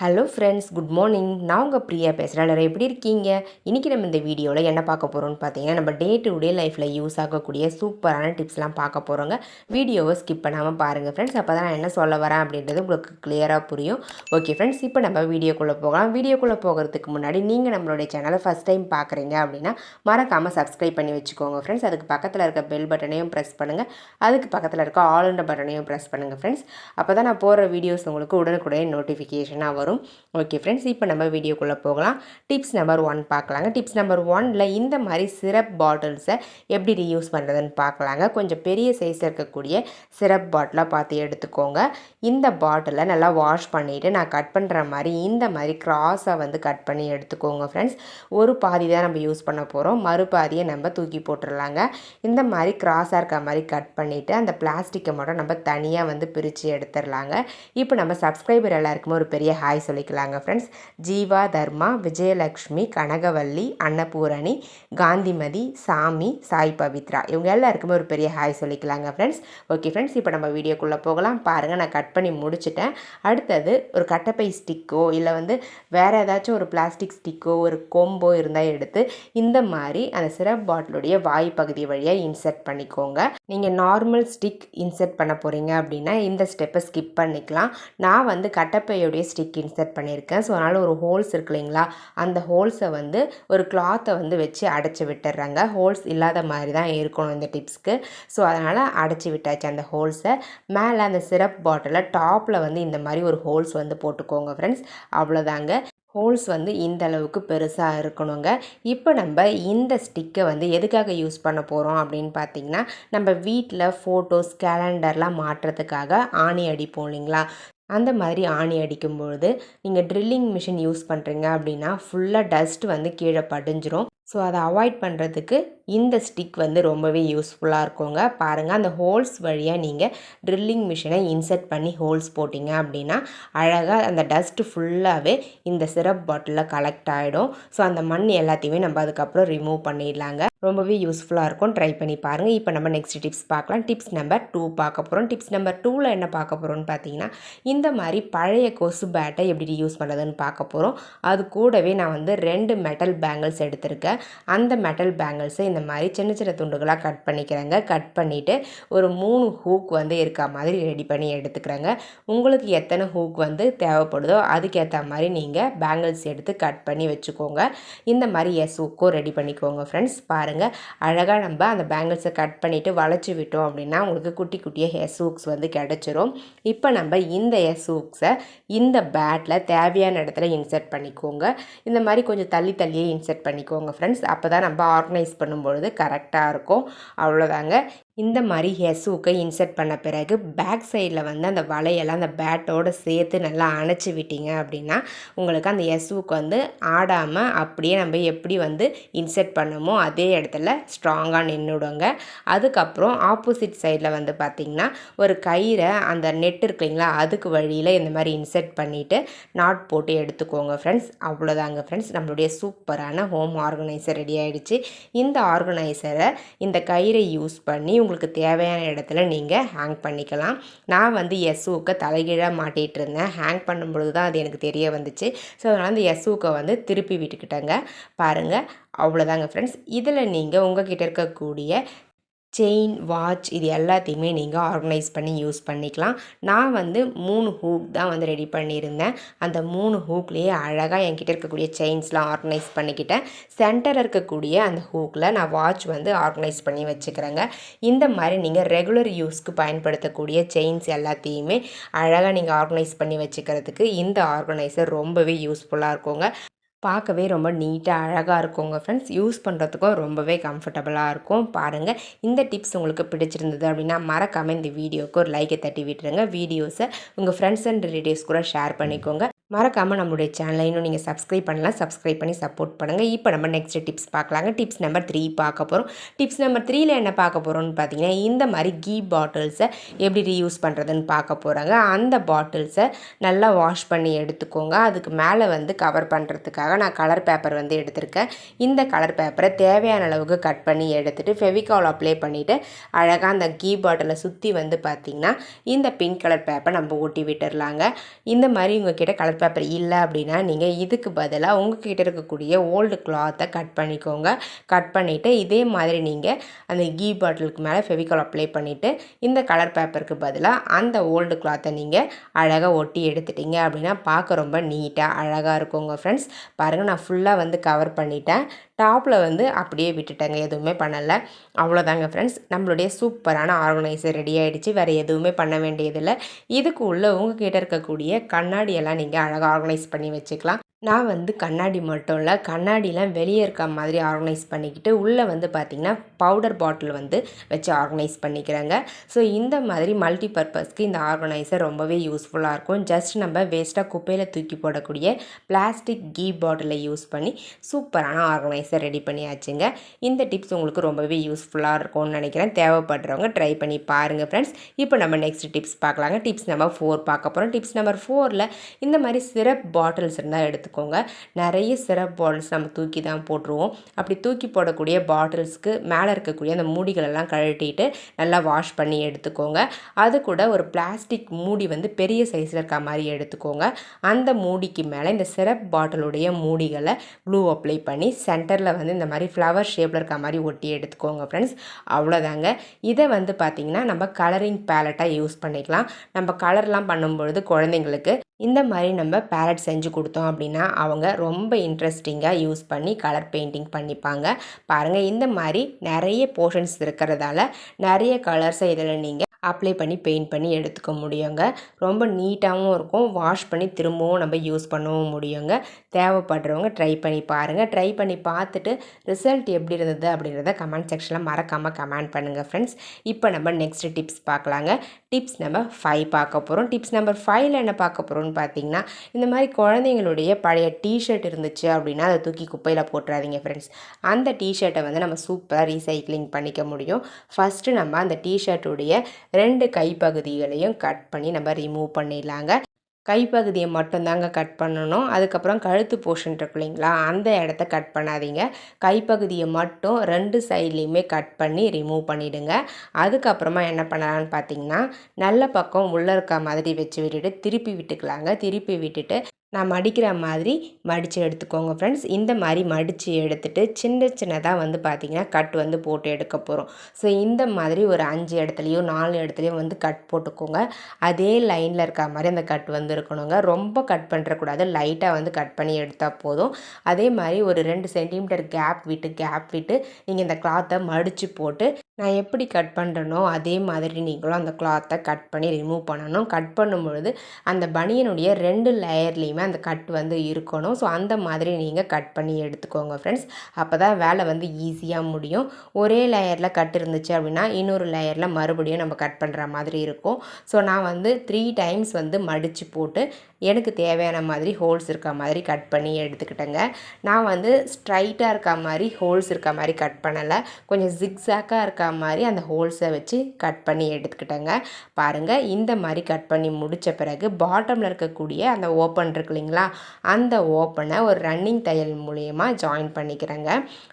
Hello friends good morning நான் உங்கள் பிரியா பேசுகிறேன் எல்லாரும் எப்படி இருக்கீங்க? இன்றைக்கி நம்ம இந்த வீடியோவில் என்ன பார்க்க போகிறோம்னு பார்த்தீங்கன்னா நம்ம டே டு டே லைஃப்பில் யூஸ் ஆகக்கூடிய சூப்பரான டிப்ஸ்லாம் பார்க்க போகிறோங்க வீடியோவை ஸ்கிப் பண்ணாமல் பாருங்கள் ஃப்ரெண்ட்ஸ் அப்போ தான் நான் என்ன சொல்ல வரேன் அப்படின்றது உங்களுக்கு கிளியராக புரியும். ஓகே ஃப்ரெண்ட்ஸ் இப்போ நம்ம வீடியோக்குள்ளே போகலாம். வீடியோக்குள்ளே போகிறதுக்கு முன்னாடி நீங்கள் நம்மளுடைய சேனலை ஃபஸ்ட் டைம் பார்க்குறீங்க அப்படின்னா மறக்காமல் சப்ஸ்கிரைப் பண்ணி வச்சுக்கோங்க ஃப்ரெண்ட்ஸ் அதுக்கு பக்கத்தில் இருக்க பெல் பட்டனையும் ப்ரெஸ் பண்ணுங்கள் அதுக்கு பக்கத்தில் இருக்க ஆளுண்ட பட்டனையும் ப்ரெஸ் பண்ணுங்கள் ஃப்ரெண்ட்ஸ் அப்போ தான் நான் போகிற வீடியோஸ் உங்களுக்கு உடனுக்குடனே நோட்டிஃபிகேஷனாக வரும். ஓகே ஃப்ரெண்ட்ஸ் இப்போ நம்ம வீடியோக்குள்ளே போகலாம். டிப்ஸ் நம்பர் ஒன் பார்க்கலாங்க. டிப்ஸ் நம்பர் ஒனில் இந்த மாதிரி சிரப் பாட்டில்ஸை எப்படி ரீயூஸ் பண்ணுறதுன்னு பார்க்கலாங்க. கொஞ்சம் பெரிய சைஸ் இருக்கக்கூடிய சிரப் பாட்டிலாக பார்த்து எடுத்துக்கோங்க. இந்த பாட்டிலை நல்லா வாஷ் பண்ணிவிட்டு நான் கட் பண்ணுற மாதிரி இந்த மாதிரி கிராஸாக வந்து கட் பண்ணி எடுத்துக்கோங்க ஃப்ரெண்ட்ஸ் ஒரு பாதி தான் நம்ம யூஸ் பண்ண போகிறோம் மறுபாதியை நம்ம தூக்கி போட்டுடலாங்க இந்த மாதிரி கிராஸாக இருக்க மாதிரி கட் பண்ணிவிட்டு அந்த பிளாஸ்டிக்கை மட்டும் நம்ம தனியாக வந்து பிரித்து எடுத்துடலாங்க இப்போ நம்ம சப்ஸ்கிரைபர் எல்லாருக்குமே ஒரு பெரிய ஹாய் சொல்லிக்கலாங்க ஃப்ரெண்ட்ஸ் ஜீவா தர்மா விஜயலக்ஷ்மி கனகவல்லி அன்னபூரணி காந்திமதி சாமி சாய் பவித்ரா. இவங்க எல்லாருக்குமே ஒரு பெரிய ஹாய் சொல்லிக்கலாங்க ஃப்ரெண்ட்ஸ் ஓகே ஃப்ரெண்ட்ஸ் இப்போ நம்ம வீடியோக்குள்ளே போகலாம். பாருங்கள் நான் கட் பண்ணி முடிச்சுட்டேன். அடுத்தது ஒரு கட்டப்பை ஸ்டிக்கோ இல்லை வந்து வேறு ஏதாச்சும் ஒரு பிளாஸ்டிக் ஸ்டிக்கோ ஒரு கொம்போ இருந்தால் எடுத்து இந்த மாதிரி அந்த சிரப் பாட்டிலுடைய வாய் பகுதி வழியாக இன்சர்ட் பண்ணிக்கோங்க. நீங்கள் நார்மல் ஸ்டிக் இன்சர்ட் பண்ண போகிறீங்க அப்படின்னா இந்த ஸ்டெப்பை ஸ்கிப் பண்ணிக்கலாம். நான் வந்து கட்டப்பையுடைய ஸ்டிக் இன்சர்ட் பண்ணியிருக்கேன். ஸோ அதனால் ஒரு ஹோல்ஸ் இருக்கு இல்லைங்களா? அந்த ஹோல்ஸை வந்து ஒரு கிளாத்தை வந்து வச்சு அடைச்சி விட்டுறாங்க ஹோல்ஸ் இல்லாத மாதிரி தான் இருக்கணும் இந்த டிப்ஸ்க்கு. ஸோ அதனால் அடைச்சி விட்டாச்சு அந்த ஹோல்ஸை. மேலே அந்த சிரப் பாட்டிலில் டாப்பில் வந்து இந்த மாதிரி ஒரு ஹோல்ஸ் வந்து போட்டுக்கோங்க ஃப்ரெண்ட்ஸ் அவ்வளோதாங்க. ஹோல்ஸ் வந்து இந்த அளவுக்கு பெருசாக இருக்கணுங்க. இப்போ நம்ம இந்த ஸ்டிக்கை வந்து எதுக்காக யூஸ் பண்ண போகிறோம் அப்படின்னு பார்த்தீங்கன்னா நம்ம வீட்டில் ஃபோட்டோஸ் கேலண்டர்லாம் மாட்டுறதுக்காக ஆணி அடிப்போம் இல்லைங்களா? அந்த மாதிரி ஆணி அடிக்கும்பொழுது நீங்கள் ட்ரில்லிங் மிஷின் யூஸ் பண்ணுறீங்க அப்படின்னா ஃபுல்லாக டஸ்ட் வந்து கீழே படிஞ்சிரும். ஸோ அதை அவாய்ட் பண்ணுறதுக்கு இந்த ஸ்டிக் வந்து ரொம்பவே யூஸ்ஃபுல்லாக இருக்குங்க. பாருங்கள் அந்த ஹோல்ஸ் வழியாக நீங்கள் ட்ரில்லிங் மிஷினை இன்செர்ட் பண்ணி ஹோல்ஸ் போட்டிங்க அப்படின்னா அழகாக அந்த டஸ்ட்டு ஃபுல்லாகவே இந்த சிரப் பாட்டிலில் கலெக்ட் ஆகிடும் ஸோ அந்த மண் எல்லாத்தையுமே நம்ம அதுக்கப்புறம் ரிமூவ் பண்ணிடலாங்க. ரொம்பவே யூஸ்ஃபுல்லாக இருக்கும். ட்ரை பண்ணி பாருங்கள் இப்போ நம்ம நெக்ஸ்ட் டிப்ஸ் பார்க்கலாம். டிப்ஸ் நம்பர் டூ பார்க்க போகிறோம் டிப்ஸ் நம்பர் டூவில் என்ன பார்க்க போகிறோம்னு பார்த்தீங்கன்னா இந்த மாதிரி பழைய கொசு பேட்டை எப்படி யூஸ் பண்ணுறதுன்னு பார்க்க போகிறோம் அது கூடவே நான் வந்து ரெண்டு மெட்டல் பேங்கிள்ஸ் எடுத்திருக்கேன். அந்த மெட்டல் பேங்கிள்ஸை இந்த மாதிரி சின்ன சின்ன துண்டுகளாக கட் பண்ணிக்கிறேங்க. கட் பண்ணிவிட்டு ஒரு மூணு ஹூக் வந்து இருக்க மாதிரி ரெடி பண்ணி எடுத்துக்கிறேங்க. உங்களுக்கு எத்தனை ஹூக் வந்து தேவைப்படுதோ அதுக்கேற்ற மாதிரி நீங்கள் பேங்கிள்ஸ் எடுத்து கட் பண்ணி வச்சுக்கோங்க. இந்த மாதிரி எஸ் ஹூக்கும் ரெடி பண்ணிக்கோங்க ஃப்ரெண்ட்ஸ் பாருங்கள் அழகாக நம்ம அந்த பேங்கிள்ஸை கட் பண்ணிவிட்டு வளைச்சி விட்டோம் அப்படின்னா உங்களுக்கு குட்டி குட்டியாக எஸ் ஹூக்ஸ் வந்து கிடச்சிரும். இப்போ நம்ம இந்த எஸ் ஹூக்ஸை இந்த பேட்டில் தேவையான இடத்துல இன்சர்ட் பண்ணிக்கோங்க. இந்த மாதிரி கொஞ்சம் தள்ளி தள்ளியே இன்சர்ட் பண்ணிக்கோங்க ஃப்ரெண்ட்ஸ் அப்போ தான் நம்ம ஆர்கனைஸ் பண்ணும்பொழுது கரெக்டாக இருக்கும். அவ்வளோதாங்க இந்த மாதிரி ஹெசூக்கை இன்சர்ட் பண்ண பிறகு பேக் சைடில் வந்து அந்த வலையெல்லாம் அந்த பேட்டோடு சேர்த்து நல்லா அணைச்சி விட்டீங்க அப்படின்னா உங்களுக்கு அந்த எஸ்வுக்கு வந்து ஆடாமல் அப்படியே நம்ம எப்படி வந்து இன்சர்ட் பண்ணமோ அதே இடத்துல ஸ்ட்ராங்காக நின்றுடுங்க. அதுக்கப்புறம் ஆப்போசிட் சைடில் வந்து பார்த்திங்கன்னா ஒரு கயிறை அந்த நெட் இருக்கு இல்லைங்களா அதுக்கு வழியில் இந்த மாதிரி இன்சர்ட் பண்ணிவிட்டு நாட் போட்டு எடுத்துக்கோங்க ஃப்ரெண்ட்ஸ் அவ்வளோதாங்க ஃப்ரெண்ட்ஸ் நம்மளுடைய சூப்பரான ஹோம் ஆர்கனைசர் ரெடி ஆகிடுச்சு இந்த ஆர்கனைசரை இந்த கயிறை யூஸ் பண்ணி உங்களுக்கு தேவையான இடத்துல நீங்கள் ஹேங் பண்ணிக்கலாம். நான் வந்து எஸ்ஓக்கை தலைகீழாக மாட்டிகிட்டு இருந்தேன் ஹேங் பண்ணும்பொழுது தான் அது எனக்கு தெரிய வந்துச்சு. ஸோ அதனால் அந்த எஸ்ஓக்கை வந்து திருப்பி விட்டுக்கிட்டேங்க. பாருங்கள் அவ்வளோதாங்க ஃப்ரெண்ட்ஸ் இதில் நீங்கள் உங்ககிட்ட இருக்கக்கூடிய செயின் வாட்ச் இது எல்லாத்தையுமே நீங்கள் ஆர்கனைஸ் பண்ணி யூஸ் பண்ணிக்கலாம். நான் வந்து மூணு ஹூக் தான் வந்து ரெடி பண்ணியிருந்தேன். அந்த மூணு ஹூக்லேயே அழகாக என்கிட்ட இருக்கக்கூடிய செயின்ஸ்லாம் ஆர்கனைஸ் பண்ணிக்கிட்டேன். சென்டரில் இருக்கக்கூடிய அந்த ஹூக்கில் நான் வாட்ச் வந்து ஆர்கனைஸ் பண்ணி வச்சுக்கிறேங்க. இந்த மாதிரி நீங்கள் ரெகுலர் யூஸ்க்கு பயன்படுத்தக்கூடிய செயின்ஸ் எல்லாத்தையுமே அழகாக நீங்கள் ஆர்கனைஸ் பண்ணி வச்சுக்கிறதுக்கு இந்த ஆர்கனைசர் ரொம்பவே யூஸ்ஃபுல்லாக இருக்குங்க. பார்க்கவே ரொம்ப நீட்டாக அழகாக இருக்குங்க ஃப்ரெண்ட்ஸ் யூஸ் பண்ணுறதுக்கும் ரொம்பவே கம்ஃபர்டபுளாக இருக்கும். பாருங்கள் இந்த டிப்ஸ் உங்களுக்கு பிடிச்சிருந்தது அப்படின்னா மறக்காமல் இந்த வீடியோவுக்கு ஒரு லைக்கை தட்டி விட்டுருங்க. வீடியோஸை உங்கள் ஃப்ரெண்ட்ஸ் அண்ட் ரிலேட்டிவ்ஸ் கூட ஷேர் பண்ணிக்கோங்க. மறக்காமல் நம்மளுடைய சேனலை இன்னும் நீங்கள் சப்ஸ்கிரைப் பண்ணலாம் சப்ஸ்கிரைப் பண்ணி சப்போர்ட் பண்ணுங்கள் இப்போ நம்ம நெக்ஸ்ட் டிப்ஸ் பார்க்கலாங்க. டிப்ஸ் நம்பர் த்ரீ பார்க்க போகிறோம் டிப்ஸ் நம்பர் த்ரீயில் என்ன பார்க்க போகிறோம்னு பார்த்தீங்கன்னா இந்த மாதிரி கீ பாட்டில்ஸை எப்படி ரீயூஸ் பண்ணுறதுன்னு பார்க்க போகிறாங்க அந்த பாட்டில்ஸை நல்லா வாஷ் பண்ணி எடுத்துக்கோங்க. அதுக்கு மேலே வந்து கவர் பண்ணுறதுக்காக நான் கலர் பேப்பர் வந்து எடுத்திருக்கேன். இந்த கலர் பேப்பரை தேவையான அளவுக்கு கட் பண்ணி எடுத்துகிட்டு ஃபெவிகால் அப்ளை பண்ணிவிட்டு அழகாக அந்த கீ பாட்டிலை சுற்றி வந்து பார்த்திங்கன்னா இந்த பிங்க் கலர் பேப்பர் நம்ம ஒட்டி விட்டுடலாங்க இந்த மாதிரி உங்ககிட்ட கலர் பேப்பர் இல்லை அப்படின்னா நீங்கள் இதுக்கு பதிலாக உங்ககிட்ட இருக்கக்கூடிய ஓல்டு கிளாத்தை கட் பண்ணிக்கோங்க. கட் பண்ணிவிட்டு இதே மாதிரி நீங்கள் அந்த e கீ பாட்டிலுக்கு மேலே ஃபெவிகால் அப்ளை பண்ணிவிட்டு இந்த கலர் பேப்பருக்கு பதிலாக அந்த ஓல்டு கிளாத்தை நீங்கள் அழகாக ஒட்டி எடுத்துட்டீங்க அப்படின்னா பார்க்க ரொம்ப நீட்டாக அழகாக இருக்குங்க ஃப்ரெண்ட்ஸ் பாருங்கள் நான் ஃபுல்லாக வந்து கவர் பண்ணிட்டேன். டாப்பில் வந்து அப்படியே விட்டுட்டேங்க எதுவுமே பண்ணலை. அவ்வளோதாங்க ஃப்ரெண்ட்ஸ் நம்மளுடைய சூப்பரான ஆர்கனைசர் ரெடி ஆகிடுச்சு வேறு எதுவுமே பண்ண வேண்டியதில்லை. இதுக்கு உள்ளே உங்ககிட்ட இருக்கக்கூடிய கண்ணாடியெல்லாம் நீங்கள் அழகாக ஆர்கனைஸ் பண்ணி வச்சுக்கலாம். நான் வந்து கண்ணாடி மட்டும் இல்லை கண்ணாடிலாம் வெளியே இருக்க மாதிரி ஆர்கனைஸ் பண்ணிக்கிட்டு உள்ளே வந்து பார்த்திங்கன்னா பவுடர் பாட்டில் வந்து வச்சு ஆர்கனைஸ் பண்ணிக்கிறேங்க. ஸோ இந்த மாதிரி மல்டி பர்பஸ்க்கு இந்த ஆர்கனைசர் ரொம்பவே யூஸ்ஃபுல்லாக இருக்கும். ஜஸ்ட் நம்ம வேஸ்ட்டாக குப்பையில் தூக்கி போடக்கூடிய பிளாஸ்டிக் கீ பாட்டிலை யூஸ் பண்ணி சூப்பரான ஆர்கனைசர் ரெடி பண்ணியாச்சுங்க. இந்த டிப்ஸ் உங்களுக்கு ரொம்பவே யூஸ்ஃபுல்லாக இருக்கும்னு நினைக்கிறேன். தேவைப்படுறவங்க ட்ரை பண்ணி பாருங்கள் ஃப்ரெண்ட்ஸ் இப்போ நம்ம நெக்ஸ்ட் டிப்ஸ் பார்க்கலாங்க. டிப்ஸ் நம்பர் ஃபோர் பார்க்க போகிறோம் டிப்ஸ் நம்பர் ஃபோரில் இந்த மாதிரி சிரப் பாட்டில்ஸ் இருந்தால் எடுத்து எடுத்துக்கோங்க. நிறைய சிரப் பாட்டில்ஸ் நம்ம தூக்கி தான் போட்டுருவோம். அப்படி தூக்கி போடக்கூடிய பாட்டில்ஸ்க்கு மேலே இருக்கக்கூடிய அந்த மூடிகளெல்லாம் கழட்டிட்டு நல்லா வாஷ் பண்ணி எடுத்துக்கோங்க. அது கூட ஒரு பிளாஸ்டிக் மூடி வந்து பெரிய சைஸில் இருக்க மாதிரி எடுத்துக்கோங்க. அந்த மூடிக்கு மேலே இந்த சிரப் பாட்டிலுடைய மூடிகளை க்ளூ அப்ளை பண்ணி சென்டரில் வந்து இந்த மாதிரி ஃப்ளவர் ஷேப்பில் இருக்க மாதிரி ஒட்டி எடுத்துக்கோங்க ஃப்ரெண்ட்ஸ் அவ்வளோதாங்க. இதை வந்து பார்த்திங்கன்னா நம்ம கலரிங் பேலட்டாக யூஸ் பண்ணிக்கலாம். நம்ம கலர்லாம் பண்ணும்பொழுது குழந்தைங்களுக்கு இந்த மாதிரி நம்ம பேரட் செஞ்சு கொடுத்தோம் அப்படின்னா அவங்க ரொம்ப இன்ட்ரெஸ்டிங்காக யூஸ் பண்ணி கலர் பெயிண்டிங் பண்ணிப்பாங்க. பாருங்கள் இந்த மாதிரி நிறைய போர்ஷன்ஸ் இருக்கிறதால நிறைய கலர்ஸை இதில் நீங்கள் அப்ளை பண்ணி பெயிண்ட் பண்ணி எடுத்துக்க முடியுங்க. ரொம்ப நீட்டாகவும் இருக்கும். வாஷ் பண்ணி திரும்பவும் நம்ம யூஸ் பண்ணவும் முடியுங்க. தேவைப்படுறவங்க ட்ரை பண்ணி பாருங்கள் ட்ரை பண்ணி பார்த்துட்டு ரிசல்ட் எப்படி இருந்தது அப்படின்றத கமெண்ட் செக்ஷனில் மறக்காமல் கமெண்ட் பண்ணுங்கள் ஃப்ரெண்ட்ஸ் இப்போ நம்ம நெக்ஸ்ட் டிப்ஸ் பார்க்கலாங்க. டிப்ஸ் நம்பர் ஃபைவ் பார்க்க போகிறோம் டிப்ஸ் நம்பர் ஃபைவ்ல என்ன பார்க்க போகிறோம்னு பார்த்தீங்கன்னா இந்த மாதிரி குழந்தைங்களுடைய பழைய டிஷர்ட் இருந்துச்சு அப்படின்னா அதை தூக்கி குப்பையில் போட்டுறாதீங்க ஃப்ரெண்ட்ஸ் அந்த டிஷர்ட்டை வந்து நம்ம சூப்பராக ரீசைக்ளிங் பண்ணிக்க முடியும். ஃபஸ்ட்டு நம்ம அந்த டிஷர்ட்டுடைய ரெண்டு கைப்பகுதிகளையும் கட் பண்ணி நம்ம ரிமூவ் பண்ணிடலாங்க. கைப்பகுதியை மட்டும்தாங்க கட் பண்ணணும். அதுக்கப்புறம் கழுத்து போர்ஷன் இருக்கு இல்லைங்களா? அந்த இடத்த கட் பண்ணாதீங்க. கைப்பகுதியை மட்டும் ரெண்டு சைட்லேயுமே கட் பண்ணி ரிமூவ் பண்ணிவிடுங்க அதுக்கப்புறமா என்ன பண்ணலான்னு பார்த்தீங்கன்னா நல்ல பக்கம் உள்ளே இருக்க மாதிரி வச்சு விட்டுட்டு திருப்பி விட்டுக்கலாங்க. திருப்பி விட்டுட்டு நான் மடிக்கிற மாதிரி மடித்து எடுத்துக்கோங்க ஃப்ரெண்ட்ஸ் இந்த மாதிரி மடித்து எடுத்துகிட்டு சின்ன சின்னதாக வந்து பார்த்திங்கன்னா கட் வந்து போட்டு எடுக்க போகிறோம் ஸோ இந்த மாதிரி ஒரு அஞ்சு இடத்துலையும் நாலு இடத்துலையும் வந்து கட் போட்டுக்கோங்க. அதே லைனில் இருக்க மாதிரி அந்த கட் வந்து இருக்கணுங்க. ரொம்ப கட் பண்ணுறக்கூடாது லைட்டாக வந்து கட் பண்ணி எடுத்தால் போதும். அதே மாதிரி ஒரு ரெண்டு சென்டிமீட்டர் கேப் விட்டு கேப் விட்டு நீங்கள் இந்த கிளாத்தை மடித்து போட்டு நான் எப்படி கட் பண்ணுறனோ அதே மாதிரி நீங்களும் அந்த கிளாத்தை கட் பண்ணி ரிமூவ் பண்ணணும். கட் பண்ணும் பொழுது அந்த பனியனுடைய ரெண்டு லேயர்லேயுமே அந்த கட் வந்து இருக்கணும். ஸோ அந்த மாதிரி நீங்கள் கட் பண்ணி எடுத்துக்கோங்க ஃப்ரெண்ட்ஸ் அப்போ தான் வேலை வந்து ஈஸியாக முடியும். ஒரே லேயரில் கட் இருந்துச்சு அப்படின்னா இன்னொரு லேயரில் மறுபடியும் நம்ம கட் பண்ணுற மாதிரி இருக்கும். ஸோ நான் வந்து த்ரீ டைம்ஸ் வந்து மடித்து போட்டு எனக்கு தேவையான மாதிரி ஹோல்ஸ் இருக்க மாதிரி கட் பண்ணி எடுத்துக்கிட்டேங்க. நான் வந்து ஸ்ட்ரைட்டாக இருக்க மாதிரி ஹோல்ஸ் இருக்க மாதிரி கட் பண்ணலை. கொஞ்சம் ஜிக்ஸாக்காக இருக்க மாதிரி அந்த ஹோல்ஸை வச்சு கட் பண்ணி எடுத்துக்கிட்டேங்க. பாருங்கள் இந்த மாதிரி கட் பண்ணி முடித்த பிறகு பாட்டமில் இருக்கக்கூடிய அந்த ஓப்பன் இருக்கு இல்லைங்களா? அந்த ஓப்பனை ஒரு ரன்னிங் தையல் மூலயமா ஜாயின் பண்ணிக்கிறேங்க.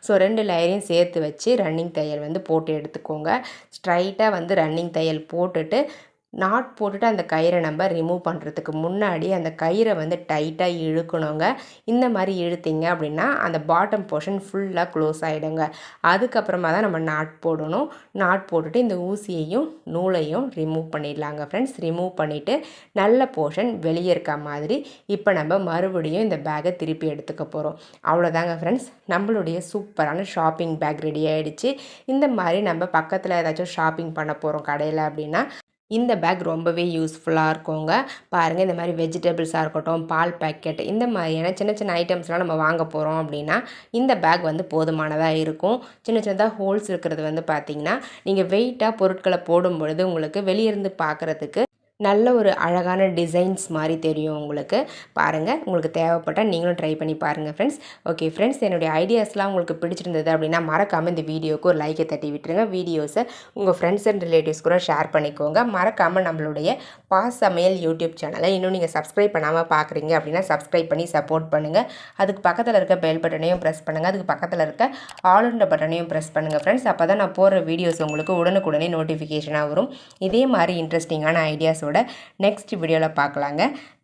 ஸோ ரெண்டு லேயரையும் சேர்த்து வச்சு ரன்னிங் தையல் வந்து போட்டு எடுத்துக்கோங்க. ஸ்ட்ரைட்டாக வந்து ரன்னிங் தையல் போட்டுட்டு நாட் போட்டுட்டு அந்த கயிறை நம்ம ரிமூவ் பண்ணுறதுக்கு முன்னாடி அந்த கயிறை வந்து டைட்டாக இழுக்கணுங்க. இந்த மாதிரி இழுத்திங்க அப்படின்னா அந்த பாட்டம் போர்ஷன் ஃபுல்லாக க்ளோஸ் ஆகிடுங்க அதுக்கப்புறமா தான் நம்ம நாட் போடணும். நாட் போட்டுட்டு இந்த ஊசியையும் நூலையும் ரிமூவ் பண்ணிடலாங்க ஃப்ரெண்ட்ஸ் ரிமூவ் பண்ணிவிட்டு நல்ல போர்ஷன் வெளியே இருக்க மாதிரி இப்போ நம்ம மறுபடியும் இந்த பேக்கை திருப்பி எடுத்துக்க போகிறோம் அவ்வளோதாங்க ஃப்ரெண்ட்ஸ் நம்மளுடைய சூப்பரான ஷாப்பிங் பேக் ரெடி ஆகிடுச்சு இந்த மாதிரி நம்ம பக்கத்தில் ஏதாச்சும் ஷாப்பிங் பண்ண போகிறோம் கடையில் அப்படின்னா இந்த பேக் ரொம்பவே யூஸ்ஃபுல்லாக இருக்குங்க. பாருங்கள் இந்த மாதிரி வெஜிடபிள்ஸாக இருக்கட்டும் பால் பேக்கெட் இந்த மாதிரியான சின்ன சின்ன ஐட்டம்ஸ்லாம் நம்ம வாங்க போகிறோம் அப்படின்னா இந்த பேக் வந்து போதுமானதாக இருக்கும். சின்ன சின்னதாக ஹோல்ஸ் இருக்கிறது வந்து பார்த்திங்கன்னா நீங்கள் வெயிட்டாக பொருட்களை போடும் பொழுது உங்களுக்கு வெளியிருந்து பார்க்குறதுக்கு நல்ல ஒரு அழகான டிசைன்ஸ் மாதிரி தெரியும் உங்களுக்கு. பாருங்கள் உங்களுக்கு தேவைப்பட்டால் நீங்களும் ட்ரை பண்ணி பாருங்கள் ஃப்ரெண்ட்ஸ் ஓகே ஃப்ரெண்ட்ஸ் என்னுடைய ஐடியாஸ்லாம் உங்களுக்கு பிடிச்சிருந்தது அப்படின்னா மறக்காமல் இந்த வீடியோக்கு ஒரு லைக்கை தட்டி விட்டுருங்க. வீடியோஸை உங்கள் ஃப்ரெண்ட்ஸ் அண்ட் ரிலேட்டிவ்ஸ் கூட ஷேர் பண்ணிக்கோங்க. மறக்காமல் நம்மளுடைய பாஸ் சமையல் யூடியூப் சேனலை இன்னும் நீங்கள் சப்ஸ்கிரைப் பண்ணாமல் பார்க்குறீங்க அப்படின்னா சப்ஸ்கிரைப் பண்ணி சப்போர்ட் பண்ணுங்கள் அதுக்கு பக்கத்தில் இருக்க பெல் பட்டனையும் ப்ரெஸ் பண்ணுங்கள் அதுக்கு பக்கத்தில் இருக்க ஆளுண்ட பட்டனையும் ப்ரெஸ் பண்ணுங்கள் ஃப்ரெண்ட்ஸ் அப்போ தான் நான் போடுற வீடியோஸ் உங்களுக்கு உடனுக்குடனே நோட்டிஃபிகேஷனாக வரும். இதே மாதிரி இன்ட்ரெஸ்டிங்கான ஐடியாஸ் டிப்ஸோட நெக்ஸ்ட் வீடியோவில் பார்க்கலாங்க.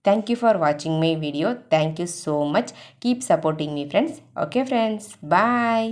தேங்க்யூ ஃபார் வாட்சிங் my video thank you so much keep supporting me friends okay friends bye